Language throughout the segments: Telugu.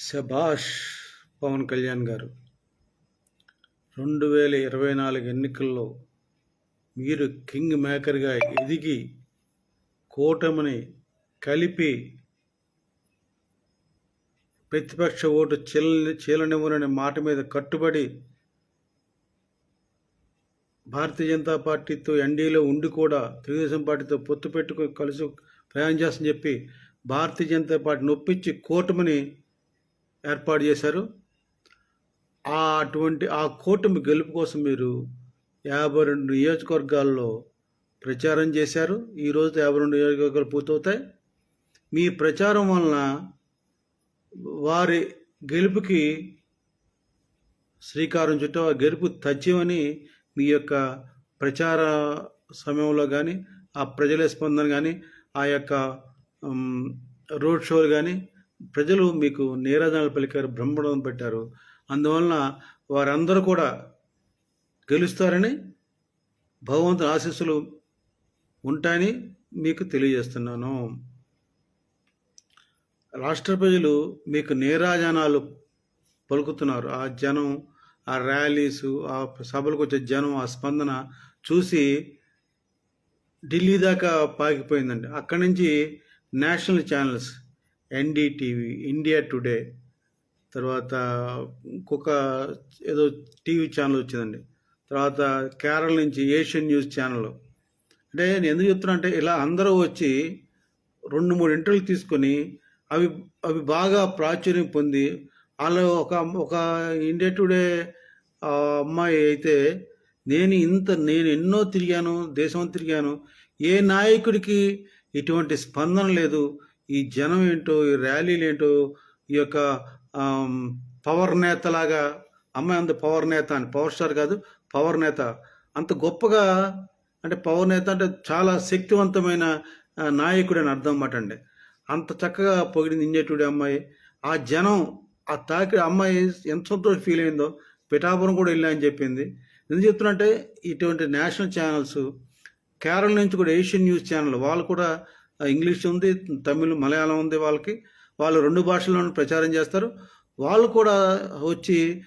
శభాష్ పవన్ కళ్యాణ్ గారు. రెండు వేల ఇరవై నాలుగు ఎన్నికల్లో మీరు కింగ్ మేకర్గా ఎదిగి కూటమిని కలిపి ప్రతిపక్ష ఓటు చీల చీలనివ్వననే మాట మీద కట్టుబడి భారతీయ జనతా పార్టీతో ఎన్డీలో ఉండి కూడా తెలుగుదేశం పార్టీతో పొత్తు పెట్టుకుని కలిసి ప్రయాణం చేస్తని చెప్పి భారతీయ జనతా పార్టీ నొప్పించి కూటమిని ఏర్పాటు చేశారు. ఆ అటువంటి ఆ కూటమి గెలుపు కోసం మీరు యాభై రెండు నియోజకవర్గాల్లో ప్రచారం చేశారు. ఈరోజు యాభై రెండు నియోజకవర్గాలు పూర్తవుతాయి. మీ ప్రచారం వలన వారి గెలుపుకి శ్రీకారం చుట్టూ ఆ గెలుపు తథ్యమని మీ యొక్క ప్రచార సమయంలో కానీ ఆ ప్రజల స్పందన కానీ ఆ యొక్క రోడ్ షోలు కానీ ప్రజలు మీకు నీరాజనాలు పలికారు బ్రహ్మడం పెట్టారు. అందువలన వారందరూ కూడా గెలుస్తారని భగవంతుని ఆశీస్సులు ఉంటాయని మీకు తెలియజేస్తున్నాను. రాష్ట్ర ప్రజలు మీకు నీరాజనాలు పలుకుతున్నారు. ఆ జనం ఆ ర్యాలీసు ఆ సభలకు వచ్చే జనం ఆ స్పందన చూసి ఢిల్లీ దాకా పాకిపోయిందండి. అక్కడి నుంచి national channels NDTV India today తర్వాత ఇంకొక ఏదో టీవీ ఛానల్ వచ్చిందండి. తర్వాత కేరళ నుంచి ఏషియన్ న్యూస్ ఛానల్. అంటే నేను ఎందుకు చెప్తున్నా అంటే ఇలా అందరూ వచ్చి రెండు మూడు ఇంటర్వ్యూలు తీసుకొని అవి అవి బాగా ప్రాచుర్యం పొంది వాళ్ళు ఒక ఒక ఇండియా టుడే అమ్మాయి అయితే నేను ఇంత నేను ఎన్నో తిరిగాను దేశం తిరిగాను ఏ నాయకుడికి ఇటువంటి స్పందన లేదు ఈ జనం ఏంటో ఈ ర్యాలీలు ఏంటో ఈ యొక్క పవర్ నేతలాగా అమ్మాయి అంత పవర్ నేత అని పవర్ స్టార్ కాదు పవర్ నేత. అంత గొప్పగా అంటే పవర్ నేత అంటే చాలా శక్తివంతమైన నాయకుడు అని అర్థం అన్నమాట అండి. అంత చక్కగా పొగిడింది ఇంజేటుడి అమ్మాయి. ఆ జనం ఆ తాకి అమ్మాయి ఎంత సంతోషం ఫీల్ అయిందో పిఠాపురం కూడా వెళ్ళా అని చెప్పింది. ఎందుకు చెప్తున్నంటే ఇటువంటి నేషనల్ ఛానల్స్ కేరళ నుంచి కూడా ఏషియన్ న్యూస్ ఛానల్ వాళ్ళు కూడా ఇంగ్లీష్ ఉంది తమిళ్ మలయాళం ఉంది వాళ్ళకి. వాళ్ళు రెండు భాషల్లోనూ ప్రచారం చేస్తారు. వాళ్ళు కూడా వచ్చి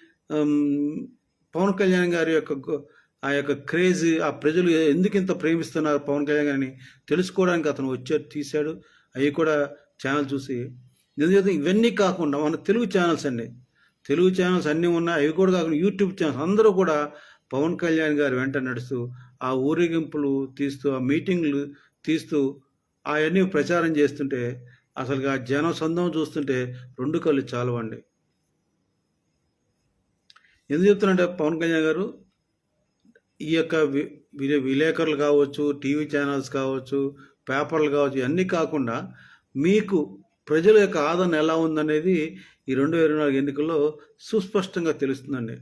పవన్ కళ్యాణ్ గారి యొక్క ఆ యొక్క క్రేజ్ ఆ ప్రజలు ఎందుకు ఇంత ప్రేమిస్తున్నారు పవన్ కళ్యాణ్ గారిని తెలుసుకోవడానికి అతను వచ్చాడు తీశాడు. అవి కూడా ఛానల్ చూసి. ఎందుకంటే ఇవన్నీ కాకుండా మన తెలుగు ఛానల్స్ అండి. తెలుగు ఛానల్స్ అన్నీ ఉన్నాయి. అవి కూడా కాకుండా యూట్యూబ్ ఛానల్స్. అందరూ కూడా పవన్ కళ్యాణ్ గారి వెంట నడుస్తూ ఆ ఊరేగింపులు తీస్తూ ఆ మీటింగ్లు తీస్తూ అవన్నీ ప్రచారం చేస్తుంటే అసలుగా ఆ జనం చూస్తుంటే రెండు కళ్ళు చాలవండి. ఎందుకు చెప్తున్నంటే పవన్ కళ్యాణ్ గారు ఈ యొక్క వి- విలేకరులు కావచ్చు టీవీ ఛానల్స్ కావచ్చు పేపర్లు కావచ్చు ఇవన్నీ కాకుండా మీకు ప్రజల యొక్క ఆదరణ ఎలా ఉందనేది ఈ రెండు వేల ఇరవై నాలుగు ఎన్నికల్లో సుస్పష్టంగా తెలుస్తుందండి.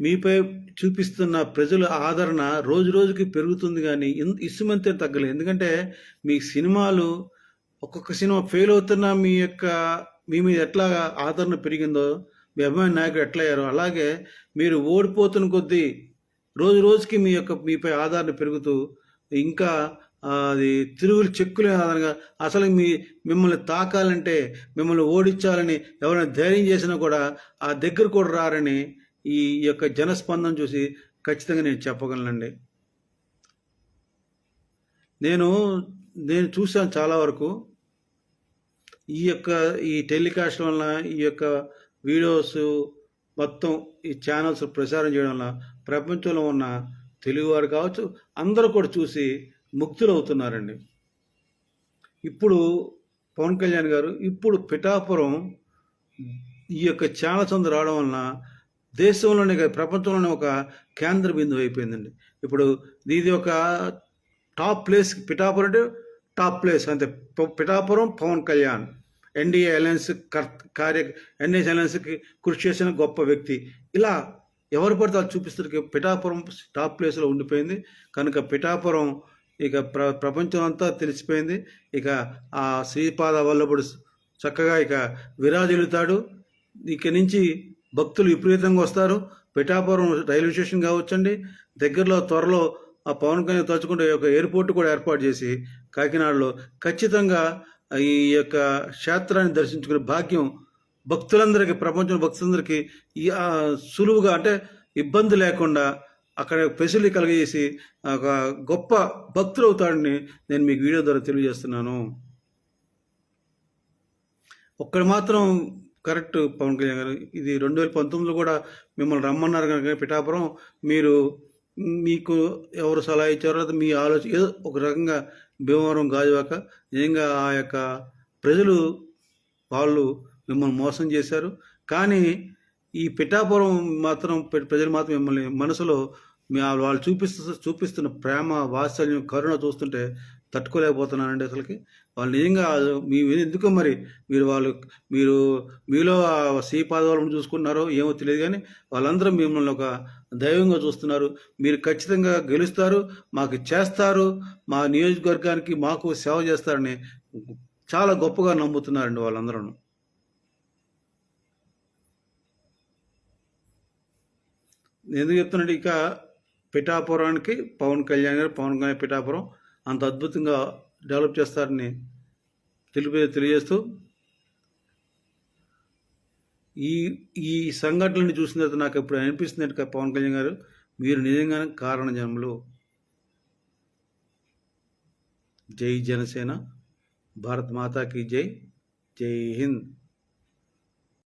మీపై చూపిస్తున్న ప్రజల ఆదరణ రోజు రోజుకి పెరుగుతుంది కానీ ఇన్- ఇసుమంతే తగ్గలేదు. ఎందుకంటే మీ సినిమాలు ఒక్కొక్క సినిమా ఫెయిల్ అవుతున్నా మీ యొక్క మీ మీద ఎట్లా ఆదరణ పెరిగిందో మీ అభిమాని నాయకుడు ఎట్లయ్యారో అలాగే మీరు ఓడిపోతున్న కొద్దీ రోజు రోజుకి మీ యొక్క మీపై ఆదరణ పెరుగుతూ ఇంకా అది తిరుగులు చెక్కులే ఆధారంగా అసలు మీ మిమ్మల్ని తాకాలంటే మిమ్మల్ని ఓడించాలని ఎవరైనా ధైర్యం చేసినా కూడా ఆ దగ్గర కూడా రారని ఈ యొక్క జనస్పందన చూసి ఖచ్చితంగా నేను చెప్పగలనండి. నేను నేను చూశాను చాలా వరకు ఈ యొక్క ఈ టెలికాస్ట్ వలన ఈ యొక్క వీడియోస్ మొత్తం ఈ ఛానల్స్ ప్రసారం చేయడం వల్ల ప్రపంచంలో ఉన్న తెలుగువారు కావచ్చు అందరూ కూడా చూసి ముక్తులు అవుతున్నారండి ఇప్పుడు పవన్ కళ్యాణ్ గారు ఇప్పుడు పిఠాపురం ఈ యొక్క ఛానల్స్ అందరూ రావడం వలన దేశంలోనే కాదు ప్రపంచంలోనే ఒక కేంద్ర బిందువు అయిపోయిందండి. ఇప్పుడు ఇది ఒక టాప్ ప్లేస్ పిఠాపురం అంటే టాప్ ప్లేస్ అంతే. పిఠాపురం పవన్ కళ్యాణ్ ఎన్డీఏ అలయన్స్ కర్ కార్య ఎన్డీఏ అలయన్స్కి కృషి చేసిన గొప్ప వ్యక్తి. ఇలా ఎవరు పడితే వాళ్ళు చూపిస్తారు పిఠాపురం టాప్ ప్లేస్లో ఉండిపోయింది. కనుక పిఠాపురం ఇక ప్ర ప్రపంచం అంతా తెలిసిపోయింది. ఇక ఆ శ్రీపాద వల్లభుడు చక్కగా ఇక విరాజిల్లుతాడు. ఇక నుంచి భక్తులు విపరీతంగా వస్తారు. పిఠాపురం రైల్వే స్టేషన్ కావచ్చండి. దగ్గరలో త్వరలో ఆ పవన్ కళ్యాణ్ తలుచుకుంటే ఒక ఎయిర్పోర్ట్ కూడా ఏర్పాటు చేసి కాకినాడలో ఖచ్చితంగా ఈ యొక్క క్షేత్రాన్ని దర్శించుకునే భాగ్యం భక్తులందరికీ ప్రపంచం భక్తులందరికీ సులువుగా అంటే ఇబ్బంది లేకుండా అక్కడ ఫెసిలిటీ కలిగజేసి ఒక గొప్ప భక్తులు అవుతాడని నేను మీకు వీడియో ద్వారా తెలియజేస్తున్నాను. ఒక్కడు మాత్రం కరెక్ట్ పవన్ కళ్యాణ్ గారు. ఇది రెండు వేల పంతొమ్మిదిలో కూడా మిమ్మల్ని రమ్మన్నారు కనుక పిఠాపురం మీరు మీకు ఎవరు సలహా ఇచ్చారో లేదా మీ ఆలోచన ఏదో ఒక రకంగా భీమవరం గాజువాక నిజంగా ఆ యొక్క ప్రజలు వాళ్ళు మిమ్మల్ని మోసం చేశారు. కానీ ఈ పిఠాపురం మాత్రం ప్రజలు మాత్రం మిమ్మల్ని మనసులో మీ వాళ్ళు చూపిస్తు చూపిస్తున్న ప్రేమ వాత్సల్యం కరుణ చూస్తుంటే తట్టుకోలేకపోతున్నానండి అసలుకి. వాళ్ళు నిజంగా మీ ఎందుకో ఎందుకు మరి? మీరు వాళ్ళు మీరు మీలో ఆ శ్రీ చూసుకున్నారో ఏమో తెలియదు కానీ వాళ్ళందరూ మిమ్మల్ని ఒక దైవంగా చూస్తున్నారు. మీరు ఖచ్చితంగా గెలుస్తారు మాకు చేస్తారు మా నియోజకవర్గానికి మాకు సేవ చేస్తారని చాలా గొప్పగా నమ్ముతున్నారండి వాళ్ళందరూ ఎందుకు చెప్తున్నాడు ఇక పిఠాపురానికి పవన్ కళ్యాణ్ గారు పవన్ కళ్యాణ్ పిఠాపురం అంత అద్భుతంగా డెవలప్ చేస్తారని తెలిపి తెలియజేస్తూ ఈ ఈ సంఘటనలను చూసిన తర్వాత నాకు ఇప్పుడు అనిపిస్తుంది అంటే పవన్ కళ్యాణ్ గారు మీరు నిజంగానే కారణ జన్మలు జై జనసేన భారత్ మాతాకి జై జై హింద్.